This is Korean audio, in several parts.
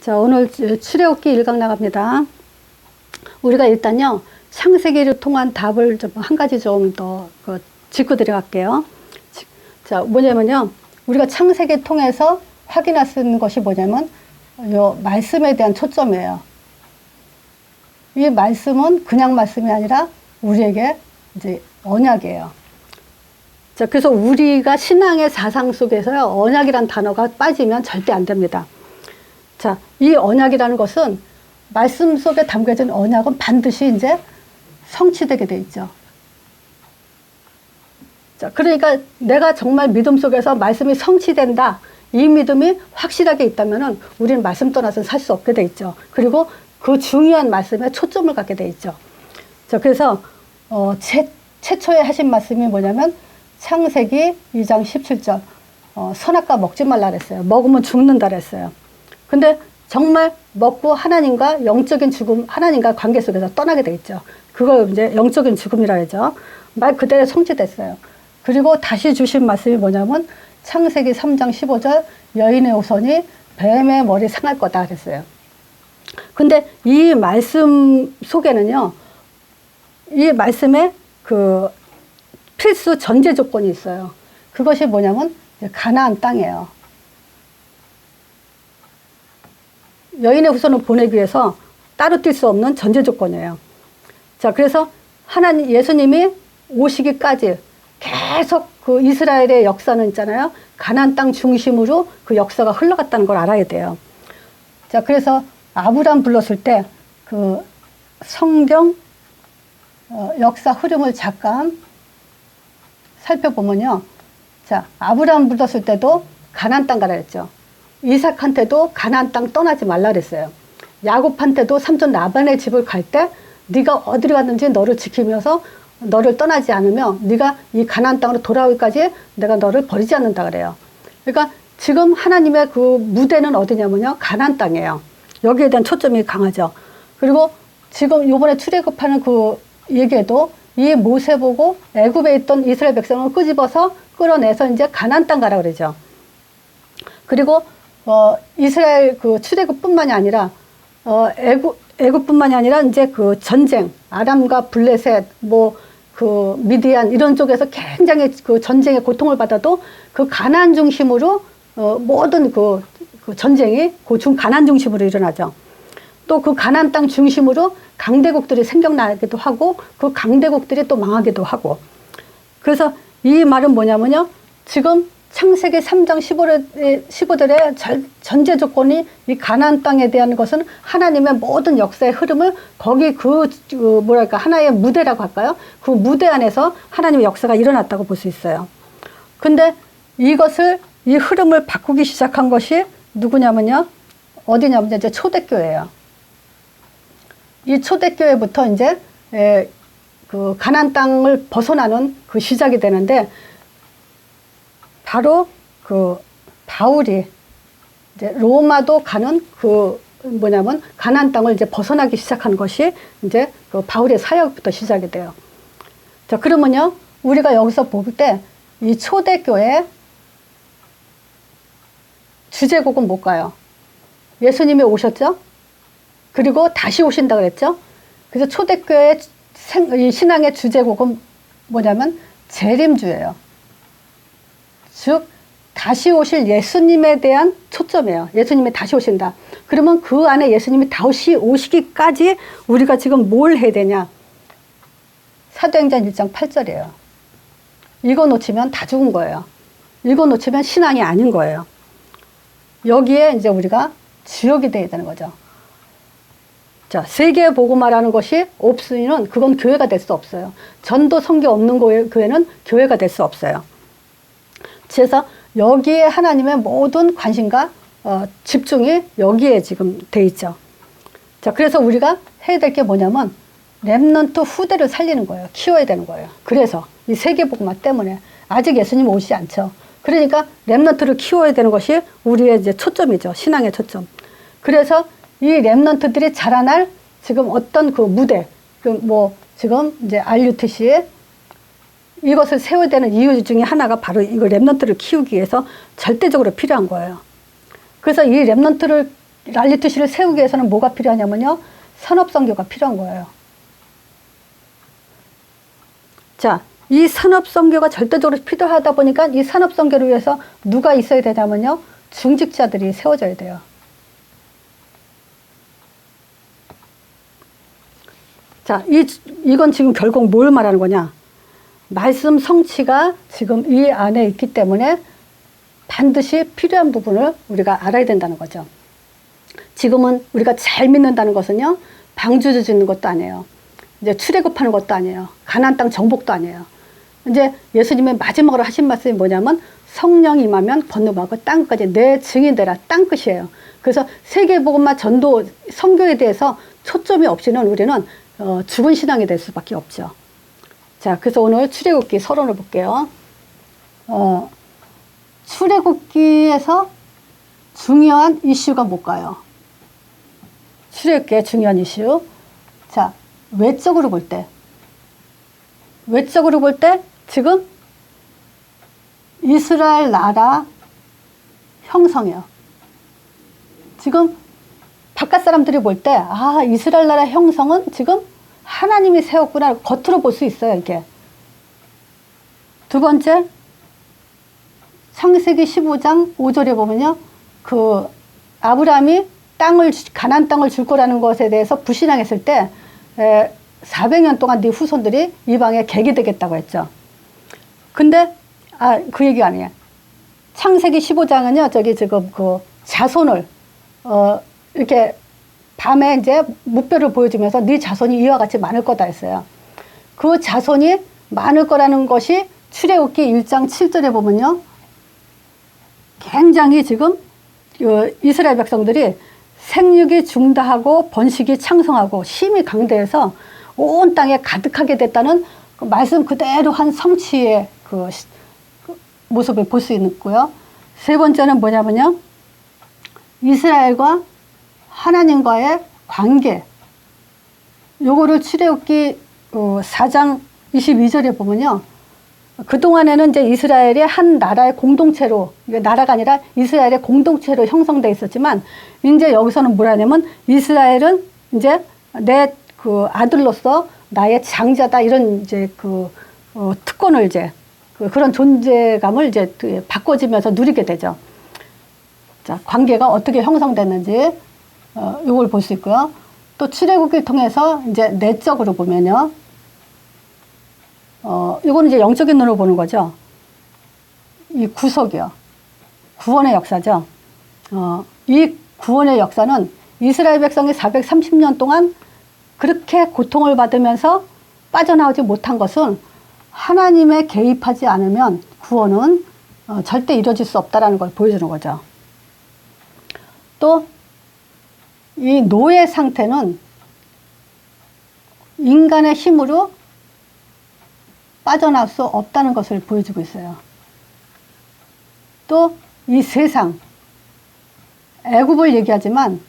자, 오늘 출애굽기 1강 나갑니다. 우리가 일단요, 창세기를 통한 답을 좀 한 가지 좀더그 짚고 들어갈게요. 지- 자, 뭐냐면요, 우리가 창세기 통해서 있는 것이 뭐냐면, 요 말씀에 대한 초점이에요. 이 말씀은 그냥 말씀이 아니라 우리에게 이제 언약이에요. 자, 그래서 우리가 신앙의 사상 속에서요, 언약이란 단어가 빠지면 절대 안 됩니다. 자, 이 언약이라는 것은 말씀 속에 담겨진 언약은 반드시 이제 성취되게 돼 있죠. 자, 그러니까 내가 정말 믿음 속에서 말씀이 성취된다. 이 믿음이 확실하게 있다면은 우리는 말씀 떠나서 살 수 없게 돼 있죠. 그리고 그 중요한 말씀에 초점을 갖게 돼 있죠. 자, 그래서 어, 최, 최초에 하신 말씀이 뭐냐면 창세기 2장 17절 어, 선악과 먹지 말라 그랬어요. 먹으면 죽는다 그랬어요. 근데 정말 먹고 하나님과 영적인 죽음, 하나님과 관계 속에서 떠나게 되겠죠. 그걸 이제 영적인 죽음이라 하죠. 말 그대로 성취됐어요. 그리고 다시 주신 말씀이 뭐냐면 창세기 3장 15절 여인의 우선이 뱀의 머리 상할 거다 그랬어요. 근데 이 말씀 속에는요, 이 말씀에 그 필수 전제 조건이 있어요. 그것이 뭐냐면 가나안 땅이에요. 여인의 후손을 보내기 위해서 따로 뛸 수 없는 전제 조건이에요. 자, 그래서 하나님, 예수님이 오시기까지 계속 그 이스라엘의 역사는 있잖아요. 가나안 땅 중심으로 그 역사가 흘러갔다는 걸 알아야 돼요. 자, 그래서 아브람 불렀을 때 그 성경 어, 역사 흐름을 잠깐 살펴보면요. 자, 아브람 불렀을 때도 가나안 땅 가라 했죠. 이삭한테도 가나안 땅 떠나지 말라 그랬어요. 야곱한테도 삼촌 라반의 집을 갈 때 네가 어디로 갔는지 너를 지키면서 너를 떠나지 않으면 네가 이 가나안 땅으로 돌아오기까지 내가 너를 버리지 않는다 그래요. 그러니까 지금 하나님의 그 무대는 어디냐면요. 가나안 땅이에요. 여기에 대한 초점이 강하죠. 그리고 지금 요번에 출애굽하는 그 얘기에도 이 모세 보고 애굽에 있던 이스라엘 백성을 끄집어서 끌어내서 이제 가나안 땅 가라 그러죠. 그리고 어 이스라엘 그 출애굽뿐만이 아니라 어 애굽 애굽뿐만이 아니라 이제 그 전쟁 아람과 블레셋 뭐 그 미디안 이런 쪽에서 굉장히 그 전쟁의 고통을 받아도 그 가난 중심으로 어 모든 그, 그 전쟁이 고중 가난 중심으로 일어나죠. 또 그 가난 땅 중심으로 강대국들이 생겨나기도 하고 그 강대국들이 또 망하기도 하고 그래서 이 말은 뭐냐면요. 지금 창세기 3장 15절의, 15절의 전제 조건이 이 가나안 땅에 대한 것은 하나님의 모든 역사의 흐름을 거기 그, 그 뭐랄까 하나의 무대라고 할까요? 그 무대 안에서 하나님의 역사가 일어났다고 볼 수 있어요. 근데 이것을 이 흐름을 바꾸기 시작한 것이 누구냐면요. 어디냐면 이제 초대교회예요. 이 초대교회부터 이제 에, 그 가난 땅을 벗어나는 그 시작이 되는데 바로 그 바울이 이제 로마도 가는 그 뭐냐면 가난 땅을 이제 벗어나기 시작한 것이 이제 그 바울의 사역부터 시작이 돼요. 자 그러면요 우리가 여기서 볼 때 이 초대교회 주제곡은 뭘까요? 예수님이 오셨죠? 그리고 다시 오신다 그랬죠? 그래서 초대교회 신앙의 주제곡은 뭐냐면 재림주예요. 즉 다시 오실 예수님에 대한 초점이에요. 예수님이 다시 오신다. 그러면 그 안에 예수님이 다시 오시기까지 우리가 지금 뭘 해야 되냐? 사도행전 1장 8절이에요. 이거 놓치면 다 죽은 거예요. 이거 놓치면 신앙이 아닌 거예요. 여기에 이제 우리가 주역이 돼야 되는 거죠. 자, 세계 복음화라는 것이 없으면 그건 교회가 될 수 없어요. 전도 성교 없는 교회는 교회가 될 수 없어요. 그래서 여기에 하나님의 모든 관심과 어, 집중이 여기에 지금 돼 있죠. 자, 그래서 우리가 해야 될 게 뭐냐면 랩넌트 후대를 살리는 거예요. 키워야 되는 거예요. 그래서 이 세계 복음화 때문에 아직 예수님 오시지 않죠. 그러니까 랩넌트를 키워야 되는 것이 우리의 이제 초점이죠. 신앙의 초점. 그래서 이 랩넌트들이 자라날 지금 어떤 그 무대, 그 뭐 지금 이제 RUTC에 이것을 세워야 되는 이유 중에 하나가 바로 이거 랩넌트를 키우기 위해서 절대적으로 필요한 거예요. 그래서 이 랩넌트를 랄리트시를 세우기 위해서는 뭐가 필요하냐면요. 산업선교가 필요한 거예요. 자, 이 산업선교가 절대적으로 필요하다 보니까 이 산업선교를 위해서 누가 있어야 되냐면요. 중직자들이 세워져야 돼요. 자, 이, 이건 지금 결국 뭘 말하는 거냐? 말씀 성취가 지금 이 안에 있기 때문에 반드시 필요한 부분을 우리가 알아야 된다는 거죠. 지금은 우리가 잘 믿는다는 것은요, 방주주 짓는 것도 아니에요. 이제 출애굽하는 것도 아니에요. 가나안 땅 정복도 아니에요. 이제 예수님의 마지막으로 하신 말씀이 뭐냐면 성령 임하면 건너가고 땅까지 내 증인 되라 땅 끝이에요. 그래서 세계복음화 전도 선교에 대해서 초점이 없이는 우리는 어, 죽은 신앙이 될 수밖에 없죠. 자, 그래서 오늘 출애굽기 서론을 볼게요. 어, 출애굽기에서 중요한 이슈가 뭘까요? 출애굽기의 중요한 이슈. 자, 외적으로 볼 때, 외적으로 볼 때 지금 이스라엘 나라 형성이요. 지금 바깥 사람들이 볼 때, 아, 이스라엘 나라 형성은 지금 하나님이 세웠구나. 겉으로 볼 수 있어요, 이게. 두 번째, 창세기 15장 5절에 보면요. 그 아브라함이 땅을 가난 땅을 줄 거라는 것에 대해서 불신앙했을 때 에, 400년 동안 네 후손들이 이방에 객이 되겠다고 했죠. 근데 아 그 얘기 아니에요. 창세기 15장은요. 저기 지금 그 자손을 어 이렇게 밤에 이제 무뼈를 보여주면서 네 자손이 이와 같이 많을 거다 했어요. 그 자손이 많을 거라는 것이 출애굽기 1장 7절에 보면요. 굉장히 지금 어, 이스라엘 백성들이 생육이 중다하고 번식이 창성하고 힘이 강대해서 온 땅에 가득하게 됐다는 그 말씀 그대로 한 성취의 그, 시, 그 모습을 볼 수 있고요. 세 번째는 뭐냐면요. 이스라엘과 하나님과의 관계. 요거를 출애굽기 어, 4장 22절에 보면요. 그동안에는 이제 이스라엘이 한 나라의 공동체로, 나라가 아니라 이스라엘의 공동체로 형성돼 있었지만, 이제 여기서는 뭐라냐면, 이스라엘은 이제 내 그 아들로서 나의 장자다, 이런 이제 그, 어, 특권을 이제, 그, 그런 존재감을 이제 바꿔지면서 누리게 되죠. 자, 관계가 어떻게 형성됐는지, 어, 이걸 볼 수 있고요. 또 출애굽기를 통해서 이제 내적으로 보면요. 어, 이거는 이제 영적인 눈으로 보는 거죠. 이 구속이요. 구원의 역사죠. 어, 이 구원의 역사는 이스라엘 백성이 430년 동안 그렇게 고통을 받으면서 빠져나오지 못한 것은 하나님의 개입하지 않으면 구원은 어, 절대 이루어질 수 없다라는 걸 보여주는 거죠. 또, 이 노예 상태는 인간의 힘으로 빠져나올 수 없다는 것을 보여주고 있어요. 또 이 세상 애굽을 얘기하지만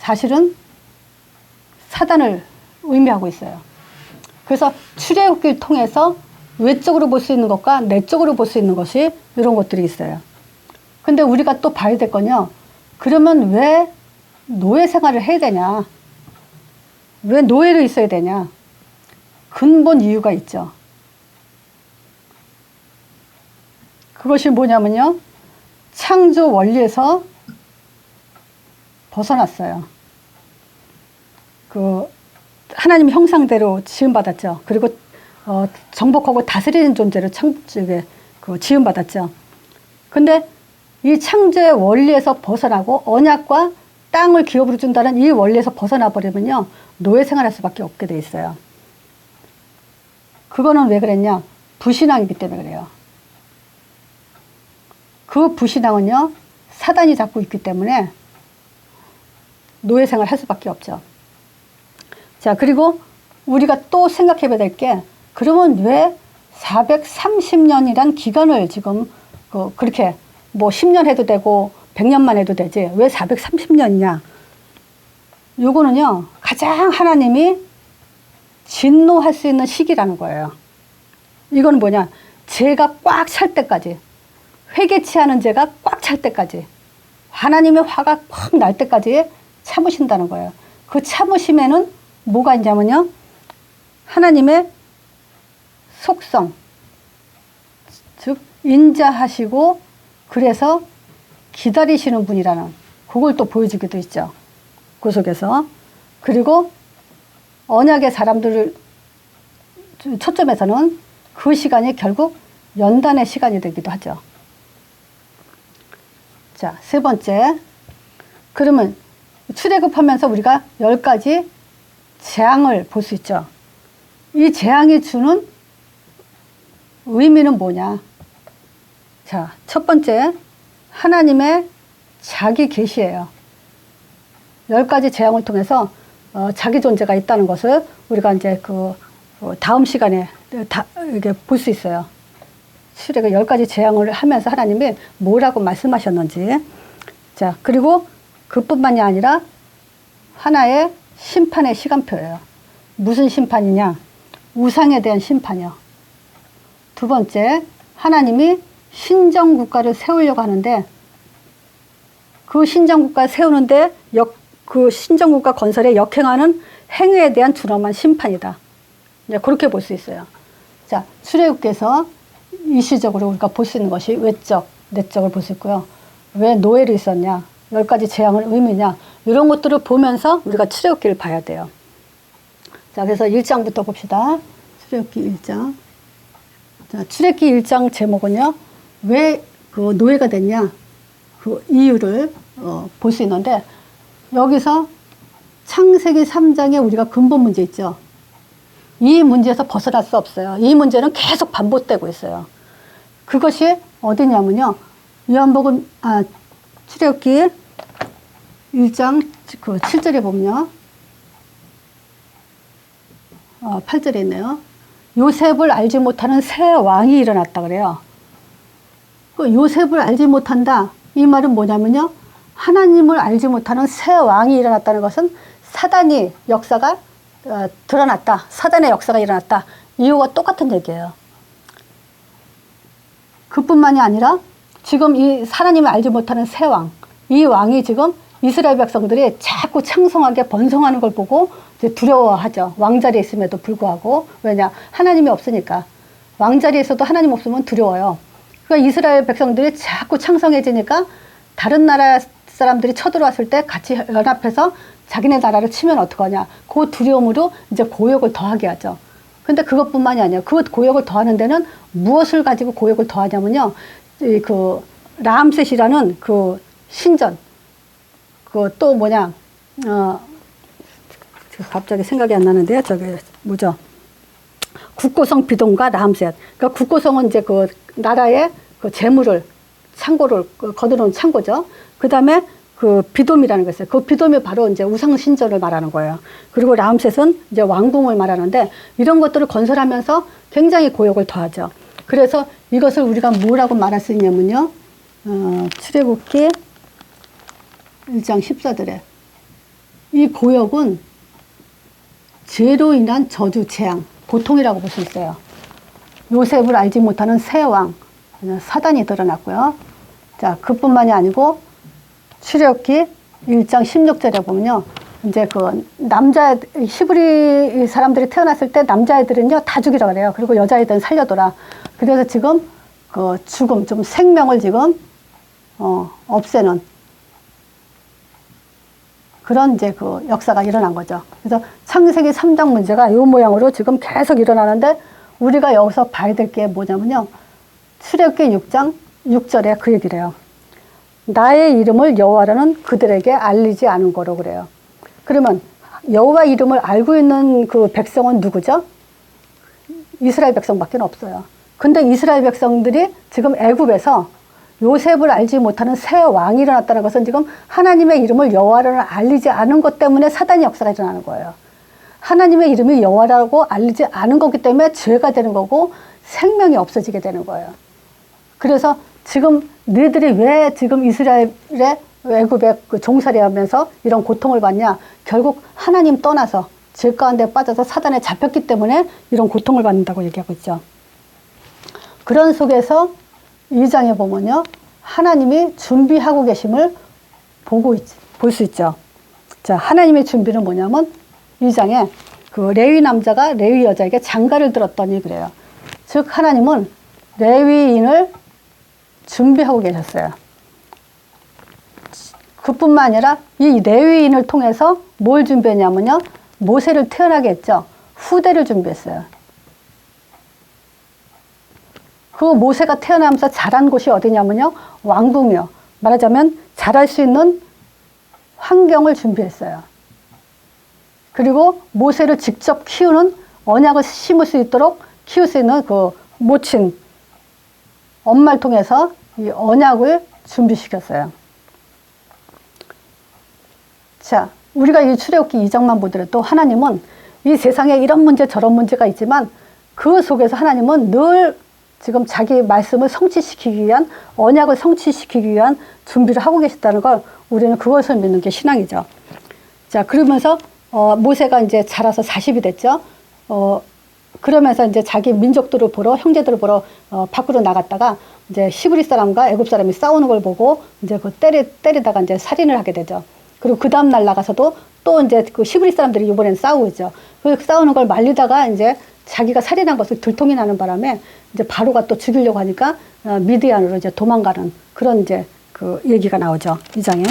사실은 사단을 의미하고 있어요. 그래서 출애굽기를 통해서 외적으로 볼 수 있는 것과 내적으로 볼 수 있는 것이 이런 것들이 있어요. 근데 우리가 또 봐야 될 건요. 그러면 왜 노예 생활을 해야 되냐? 왜 노예로 있어야 되냐? 근본 이유가 있죠. 그것이 뭐냐면요. 창조 원리에서 벗어났어요. 그 하나님 형상대로 지음 받았죠. 그리고 어, 정복하고 다스리는 존재로 창조에 그 지음 받았죠. 근데 이 창조의 원리에서 벗어나고 언약과 땅을 기업으로 준다는 이 원리에서 벗어나 버리면요. 노예 생활할 수밖에 없게 돼 있어요. 그거는 왜 그랬냐? 불신앙이기 때문에 그래요. 그 불신앙은요, 사단이 잡고 있기 때문에 노예 생활 할 수밖에 없죠. 자, 그리고 우리가 또 생각해 봐야 될 게, 그러면 왜 430년이란 기간을 지금 그 그렇게 뭐 10년 해도 되고 100년만 해도 되지, 왜 430년이냐? 요거는요, 가장 하나님이 진노할 수 있는 시기라는 거예요. 이건 뭐냐? 죄가 꽉 찰 때까지. 회개치 않은 죄가 꽉 찰 때까지 하나님의 화가 확 날 때까지 참으신다는 거예요. 그 참으심에는 뭐가 있냐면요. 하나님의 속성, 즉 인자하시고 그래서 기다리시는 분이라는 그걸 또 보여주기도 있죠. 그 속에서 그리고 언약의 사람들을 초점에서는 그 시간이 결국 연단의 시간이 되기도 하죠. 자, 세 번째. 그러면 출애굽하면서 우리가 열 가지 재앙을 볼 수 있죠. 이 재앙이 주는 의미는 뭐냐? 자, 첫 번째 하나님의 자기 계시예요. 열 가지 재앙을 통해서 어, 자기 존재가 있다는 것을 우리가 이제 그 어, 다음 시간에 다 이게 볼 수 있어요. 출애굽 열 가지 재앙을 하면서 하나님이 뭐라고 말씀하셨는지. 자, 그리고 그뿐만이 아니라 하나의 심판의 시간표예요. 무슨 심판이냐? 우상에 대한 심판이요. 두 번째, 하나님이 신정 국가를 세우려고 하는데 그 신정 국가 세우는데 역, 그 신정 국가 건설에 역행하는 행위에 대한 준엄한 심판이다. 이제 그렇게 볼 수 있어요. 자, 출애굽께서 이시적으로 우리가 볼 수 있는 것이 외적, 내적을 볼 수 있고요. 왜 노예로 있었냐? 열 가지 재앙을 의미냐? 이런 것들을 보면서 우리가 출애굽기를 봐야 돼요. 자, 그래서 1장부터 봅시다. 출애굽기 1장. 자, 출애굽기 1장 제목은요. 왜 그 노예가 됐냐? 그 이유를 어, 볼 수 있는데 여기서 창세기 3장에 우리가 근본 문제 있죠. 이 문제에서 벗어날 수 없어요. 이 문제는 계속 반복되고 있어요. 그것이 어디냐면요. 요한복음 아 출애굽기 1장 그 7절에 보면요. 어, 8절에 있네요. 요셉을 알지 못하는 새 왕이 일어났다 그래요. 그 요셉을 알지 못한다. 이 말은 뭐냐면요. 하나님을 알지 못하는 새 왕이 일어났다는 것은 사단이 역사가 어, 드러났다. 사단의 역사가 일어났다. 이유가 똑같은 얘기예요. 그뿐만이 아니라 지금 이 하나님을 알지 못하는 새 왕, 이 왕이 지금 이스라엘 백성들이 자꾸 창성하게 번성하는 걸 보고 두려워하죠. 왕자리에 있음에도 불구하고. 왜냐? 하나님이 없으니까. 왕자리에서도 하나님 없으면 두려워요. 그러니까 이스라엘 백성들이 자꾸 창성해지니까 다른 나라 사람들이 쳐들어왔을 때 같이 연합해서 자기네 나라를 치면 어떡하냐. 그 두려움으로 이제 고역을 더하게 하죠. 근데 그것뿐만이 아니에요. 그 고역을 더하는 데는 무엇을 가지고 고역을 더하냐면요. 이 그 라암셋이라는 그 신전. 그 또 뭐냐. 어, 갑자기 생각이 안 나는데요. 저기 뭐죠? 국고성 비동과 라암셋. 그러니까 국고성은 이제 그 나라의 그 재물을 창고를 그 거두는 창고죠. 그 다음에 그 비돔이라는 게 있어요. 그 비돔이 바로 이제 우상 신전을 말하는 거예요. 그리고 라암셋은 이제 왕궁을 말하는데 이런 것들을 건설하면서 굉장히 고역을 더하죠. 그래서 이것을 우리가 뭐라고 말할 수 있냐면요. 어, 출애굽기 1장 14절에 이 고역은 죄로 인한 저주, 재앙, 고통이라고 볼 수 있어요. 요셉을 알지 못하는 새 왕, 사단이 드러났고요. 자, 그뿐만이 아니고 출애굽기 1장 16절에 보면요. 이제 그 남자 히브리 사람들이 태어났을 때 남자애들은요 다 죽이라 그래요. 그리고 여자애들은 살려둬라. 그래서 지금 그 죽음, 좀 생명을 지금 어, 없애는 그런 이제 그 역사가 일어난 거죠. 그래서 창세기 3장 문제가 이 모양으로 지금 계속 일어나는데 우리가 여기서 봐야 될 게 뭐냐면요. 출애굽기 6장 6절에 그 얘기를 해요. 나의 이름을 여호와라는 그들에게 알리지 않은 거로 그래요. 그러면 여호와 이름을 알고 있는 그 백성은 누구죠? 이스라엘 백성밖에 없어요. 근데 이스라엘 백성들이 지금 애굽에서 요셉을 알지 못하는 새 왕이 일어났다는 것은 지금 하나님의 이름을 여호와라는 알리지 않은 것 때문에 사단의 역사가 일어나는 거예요. 하나님의 이름이 여호와라고 알리지 않은 거기 때문에 죄가 되는 거고 생명이 없어지게 되는 거예요. 그래서 지금 너희들이 왜 지금 이스라엘의 외국에 그 종살이 하면서 이런 고통을 받냐? 결국 하나님 떠나서 죄 가운데 빠져서 사단에 잡혔기 때문에 이런 고통을 받는다고 얘기하고 있죠. 그런 속에서 2장에 보면요. 하나님이 준비하고 계심을 보고 볼 수 있죠. 자, 하나님의 준비는 뭐냐면 이 장에 그 레위 남자가 레위 여자에게 장가를 들었더니 그래요. 즉 하나님은 레위인을 준비하고 계셨어요. 그뿐만 아니라 이 레위인을 통해서 뭘 준비했냐면요. 모세를 태어나게 했죠. 후대를 준비했어요. 그 모세가 태어나면서 자란 곳이 어디냐면요. 왕궁이요. 말하자면 자랄 수 있는 환경을 준비했어요. 그리고 모세를 직접 키우는 언약을 심을 수 있도록 키울 수 있는 그 모친 엄마를 통해서 이 언약을 준비시켰어요. 자, 우리가 이 출애굽기 2장만 보더라도 하나님은 이 세상에 이런 문제 저런 문제가 있지만 그 속에서 하나님은 늘 지금 자기 말씀을 성취시키기 위한 언약을 성취시키기 위한 준비를 하고 계시다는 걸 우리는 그것을 믿는 게 신앙이죠. 자, 그러면서 어, 모세가 이제 자라서 40이 됐죠. 어, 그러면서 이제 자기 민족들을 보러 형제들을 보러 어, 밖으로 나갔다가 이제 시브리 사람과 애굽 사람이 싸우는 걸 보고 이제 그 때리 때리다가 이제 살인을 하게 되죠. 그리고 그 다음 날 나가서도 또 이제 그 시브리 사람들이 이번엔 싸우죠. 그 싸우는 걸 말리다가 이제 자기가 살인한 것을 들통이 나는 바람에 이제 바로가 또 죽이려고 하니까 어, 미디안으로 이제 도망가는 그런 이제 그 얘기가 나오죠. 이 장에.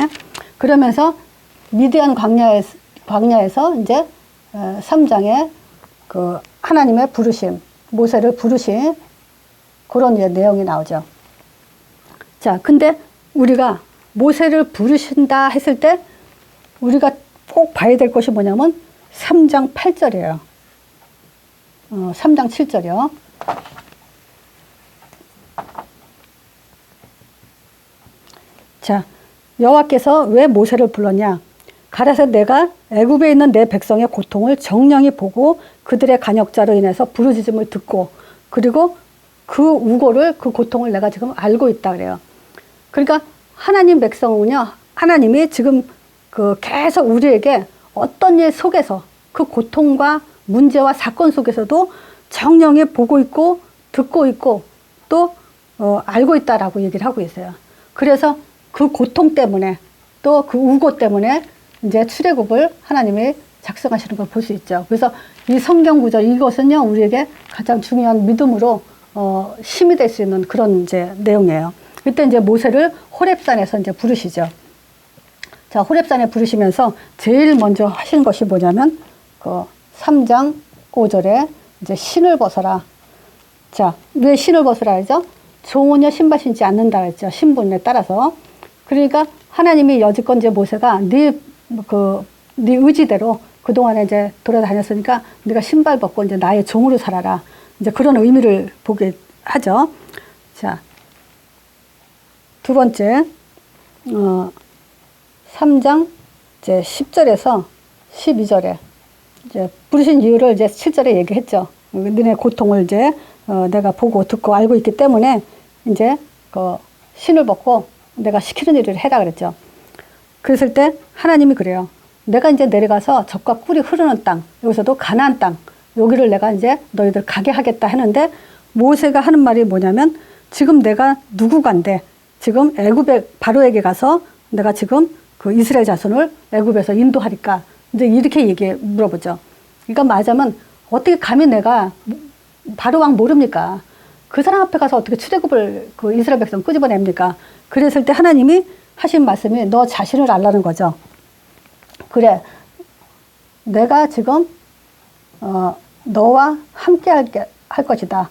그러면서 미디안 광야에, 광야에서 이제 어, 3장에 그 하나님의 부르심, 모세를 부르신 그런 내용이 나오죠. 자, 근데 우리가 모세를 부르신다 했을 때 우리가 꼭 봐야 될 것이 뭐냐면 3장 8절이에요. 어, 3장 7절이요. 자, 여호와께서 왜 모세를 불렀냐? 가라사 내가 애굽에 있는 내 백성의 고통을 정령히 보고 그들의 간역자로 인해서 부르짖음을 듣고 그리고 그 우고를 그 고통을 내가 지금 알고 있다 그래요. 그러니까 하나님 백성은요. 하나님이 지금 그 계속 우리에게 어떤 일 속에서 그 고통과 문제와 사건 속에서도 정령히 보고 있고 듣고 있고 또 어, 알고 있다라고 얘기를 하고 있어요. 그래서 그 고통 때문에 또 그 우고 때문에 이제 출애굽을 하나님이 작성하시는 걸 볼 수 있죠. 그래서 이 성경 구절 이것은요 우리에게 가장 중요한 믿음으로 어, 힘이 될 수 있는 그런 이제 내용이에요. 그때 이제 모세를 호렙산에서 이제 부르시죠. 자, 호렙산에 부르시면서 제일 먼저 하신 것이 뭐냐면 그 3장 5절에 이제 신을 벗어라. 자, 왜 신을 벗으라 하죠? 종은요 신발 신지 않는다 했죠. 신분에 따라서. 그러니까 하나님이 여지껏 이제 모세가 네 그 네 의지대로 그동안에 이제 돌아다녔으니까 네가 신발 벗고 이제 나의 종으로 살아라. 이제 그런 의미를 보게 하죠. 자. 두 번째. 어 3장 이제 10절에서 12절에 이제 부르신 이유를 이제 7절에 얘기했죠. 너네 고통을 이제 어, 내가 보고 듣고 알고 있기 때문에 이제 그 신을 벗고 내가 시키는 일을 해라 그랬죠. 그랬을 때 하나님이 그래요. 내가 이제 내려가서 적과 꿀이 흐르는 땅, 여기서도 가나안 땅, 여기를 내가 이제 너희들 가게 하겠다 하는데 모세가 하는 말이 뭐냐면 지금 내가 누구간데 지금 애굽에 바로에게 가서 내가 지금 그 이스라엘 자손을 애굽에서 인도하리까 이제 이렇게 얘기해 물어보죠. 그러니까 말하자면 어떻게 감히 내가 바로 왕 모릅니까? 그 사람 앞에 가서 어떻게 출애굽을 그 이스라엘 백성 끄집어냅니까? 그랬을 때 하나님이 하신 말씀이 너 자신을 알라는 거죠. 그래, 내가 지금 어, 너와 함께 할게, 할 것이다.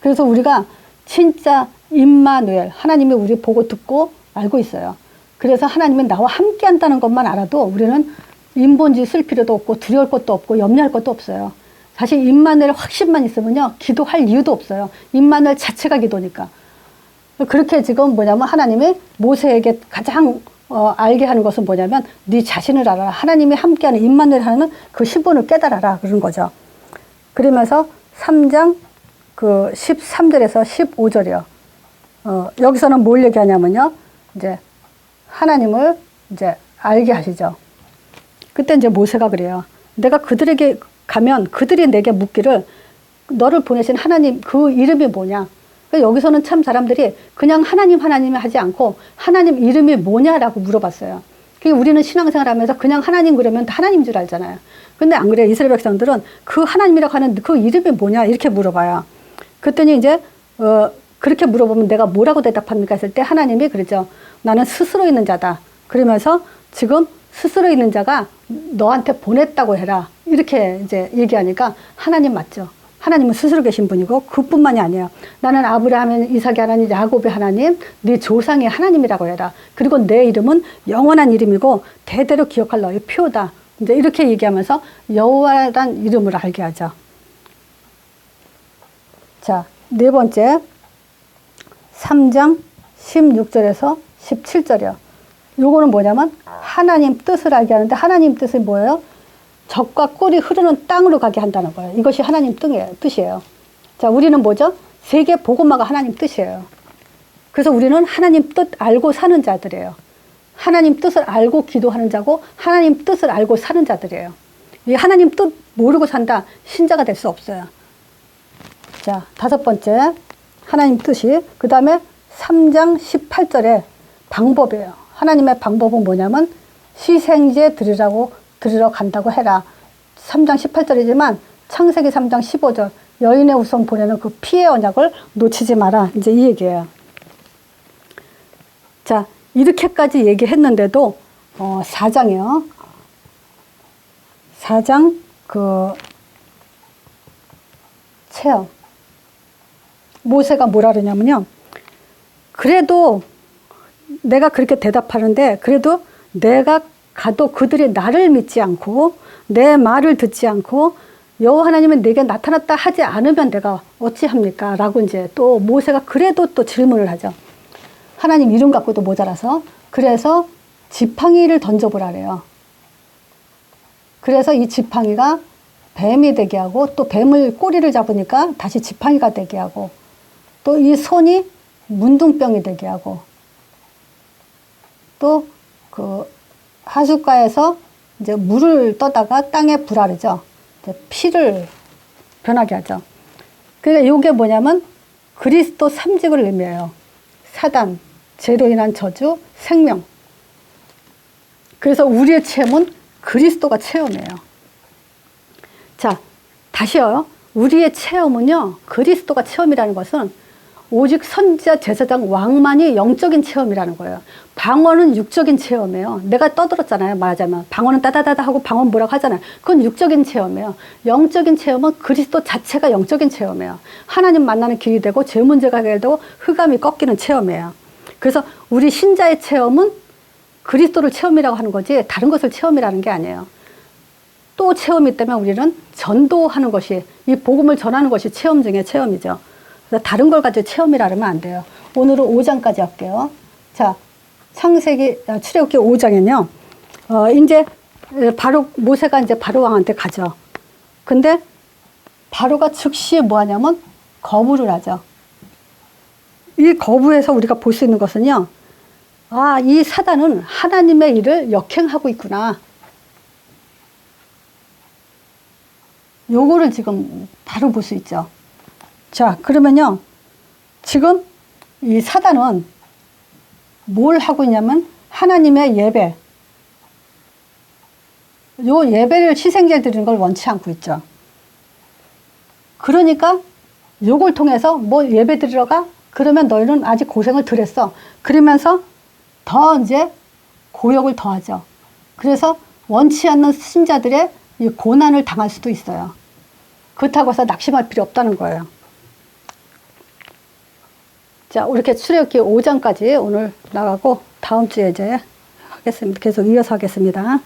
그래서 우리가 진짜 임마누엘 하나님이 우리 보고 듣고 알고 있어요. 그래서 하나님은 나와 함께 한다는 것만 알아도 우리는 인본지 쓸 필요도 없고 두려울 것도 없고 염려할 것도 없어요. 사실 임마누엘 확신만 있으면요 기도할 이유도 없어요. 임마누엘 자체가 기도니까. 그렇게 지금 뭐냐면 하나님이 모세에게 가장 어, 알게 하는 것은 뭐냐면 네 자신을 알아라. 하나님이 함께하는 임마누엘 하는 그 신분을 깨달아라 그런 거죠. 그러면서 3장 그 13절에서 15절이요. 어, 여기서는 뭘 얘기하냐면요. 이제 하나님을 이제 알게 하시죠. 그때 이제 모세가 그래요. 내가 그들에게 가면 그들이 내게 묻기를 너를 보내신 하나님 그 이름이 뭐냐? 그러니까 여기서는 참 사람들이 그냥 하나님 하나님 하지 않고 하나님 이름이 뭐냐라고 물어봤어요. 우리는 신앙생활 하면서 그냥 하나님 그러면 다 하나님인 줄 알잖아요. 근데 안 그래요. 이스라엘 백성들은 그 하나님이라고 하는 그 이름이 뭐냐 이렇게 물어봐요. 그랬더니 이제 어 그렇게 물어보면 내가 뭐라고 대답합니까 했을 때 하나님이 그러죠. 나는 스스로 있는 자다. 그러면서 지금 스스로 있는 자가 너한테 보냈다고 해라. 이렇게 이제 얘기하니까 하나님 맞죠. 하나님은 스스로 계신 분이고 그뿐만이 아니에요. 나는 아브라함의 이삭의 하나님, 야곱의 하나님, 네 조상의 하나님이라고 해라. 그리고 내 이름은 영원한 이름이고 대대로 기억할 너의 표다. 이제 이렇게 얘기하면서 여호와란 이름을 알게 하죠. 자, 네 번째 3장 16절에서 17절이요. 요거는 뭐냐면 하나님 뜻을 알게 하는데 하나님 뜻이 뭐예요? 적과 꿀이 흐르는 땅으로 가게 한다는 거예요. 이것이 하나님 뜻이에요. 자, 우리는 뭐죠? 세계 복음화가 하나님 뜻이에요. 그래서 우리는 하나님 뜻 알고 사는 자들이에요. 하나님 뜻을 알고 기도하는 자고 하나님 뜻을 알고 사는 자들이에요. 이 하나님 뜻 모르고 산다 신자가 될 수 없어요. 자, 다섯 번째 하나님 뜻이 그 다음에 3장 18절에 방법이에요. 하나님의 방법은 뭐냐면 시생제 드리라고 드리러 간다고 해라. 3장 18절이지만 창세기 3장 15절 여인의 우선 보내는 그 피의 언약을 놓치지 마라. 이제 이 얘기예요. 자, 이렇게까지 얘기했는데도 어, 4장이요. 4장 그 체험. 모세가 뭐라 그러냐면요. 그래도 내가 그렇게 대답하는데 그래도 내가 가도 그들이 나를 믿지 않고 내 말을 듣지 않고 여호와 하나님은 내게 나타났다 하지 않으면 내가 어찌합니까? 라고 이제 또 모세가 그래도 또 질문을 하죠. 하나님 이름 갖고도 모자라서 그래서 지팡이를 던져보라래요. 그래서 이 지팡이가 뱀이 되게 하고 또 뱀을 꼬리를 잡으니까 다시 지팡이가 되게 하고 또 이 손이 문둥병이 되게 하고 또그 하숫가에서 이제 물을 떠다가 땅에 불아르죠. 피를 변하게 하죠. 그러니까 이게 뭐냐면 그리스도 삼직을 의미해요. 사단, 죄로 인한 저주, 생명. 그래서 우리의 체험은 그리스도가 체험이에요. 자, 다시요. 우리의 체험은요, 그리스도가 체험이라는 것은 오직 선지자, 제사장, 왕만이 영적인 체험이라는 거예요. 방언은 육적인 체험이에요. 내가 떠들었잖아요. 말하자면. 방언은 따다다다 하고 방언 뭐라고 하잖아요. 그건 육적인 체험이에요. 영적인 체험은 그리스도 자체가 영적인 체험이에요. 하나님 만나는 길이 되고 죄 문제가 해결되고 흑암이 꺾이는 체험이에요. 그래서 우리 신자의 체험은 그리스도를 체험이라고 하는 거지 다른 것을 체험이라는 게 아니에요. 또 체험이 있다면 우리는 전도하는 것이 이 복음을 전하는 것이 체험 중에 체험이죠. 그래서 다른 걸 가지고 체험이라 하면 안 돼요. 오늘은 5장까지 할게요. 자, 창세기 아, 출애굽기 5장에는요. 어, 이제 바로 모세가 이제 바로 왕한테 가죠. 근데 바로가 즉시 뭐 하냐면 거부를 하죠. 이 거부에서 우리가 볼 수 있는 것은요. 아, 이 사단은 하나님의 일을 역행하고 있구나. 요거를 지금 바로 볼 수 있죠. 자, 그러면요. 지금 이 사단은 뭘 하고 있냐면 하나님의 예배. 요 예배를 희생제 드리는 걸 원치 않고 있죠. 그러니까 요걸 통해서 뭐 예배 드리러 가? 그러면 너희는 아직 고생을 덜 했어. 그러면서 더 이제 고역을 더하죠. 그래서 원치 않는 신자들의 이 고난을 당할 수도 있어요. 그렇다고 해서 낙심할 필요 없다는 거예요. 자, 이렇게 출애굽기 5장까지 오늘 나가고 다음 주에 이제 하겠습니다. 계속 이어서 하겠습니다.